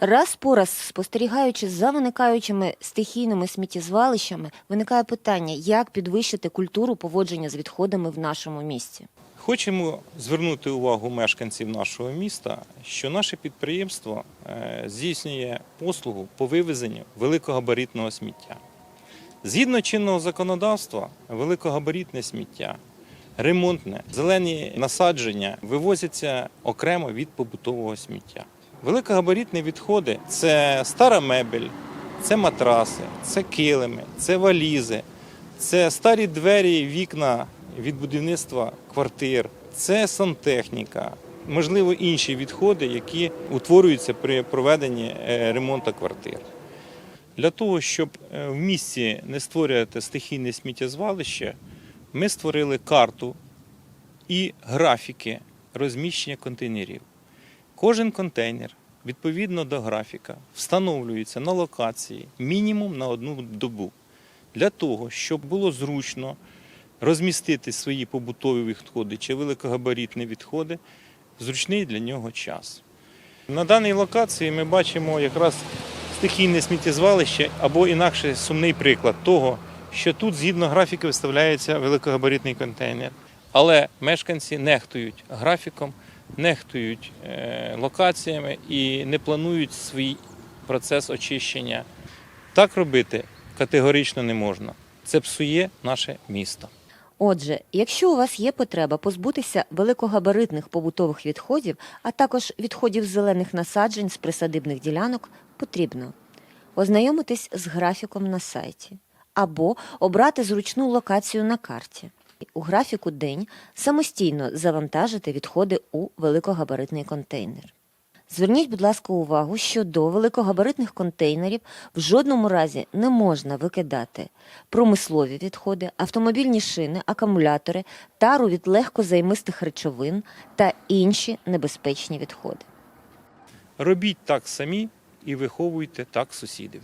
Раз по раз спостерігаючи за виникаючими стихійними сміттєзвалищами, виникає питання, як підвищити культуру поводження з відходами в нашому місті. Хочемо звернути увагу мешканців нашого міста, що наше підприємство е, здійснює послугу по вивезенню великогабаритного сміття. Згідно чинного законодавства, великогабаритне сміття, ремонтне, зелені насадження вивозяться окремо від побутового сміття. Великогабаритні відходи це стара мебель, це матраси, це килими, це валізи, це старі двері, вікна від будівництва квартир, це сантехніка, можливо, інші відходи, які утворюються при проведенні е, ремонту квартир. Для того, щоб е, в місті не створювати стихійне сміттєзвалище, ми створили карту і графіки розміщення контейнерів. Кожен контейнер відповідно до графіка встановлюється на локації мінімум на одну добу для того, щоб було зручно розмістити свої побутові відходи чи великогабаритні відходи в зручний для нього час. На даній локації ми бачимо якраз стихійне сміттєзвалище або інакше сумний приклад того, що тут згідно графіки виставляється великогабаритний контейнер. Але мешканці нехтують графіком, нехтують е, локаціями і не планують свій процес очищення. Так робити категорично не можна. Це псує наше місто. Отже, якщо у вас є потреба позбутися великогабаритних побутових відходів, а також відходів зелених насаджень з присадибних ділянок, потрібно ознайомитись з графіком на сайті або обрати зручну локацію на карті. У графіку день самостійно завантажити відходи у великогабаритний контейнер. Зверніть, будь ласка, увагу, що до великогабаритних контейнерів в жодному разі не можна викидати промислові відходи, автомобільні шини, акумулятори, тару від легкозаймистих речовин та інші небезпечні відходи. Робіть так самі і виховуйте так сусідів.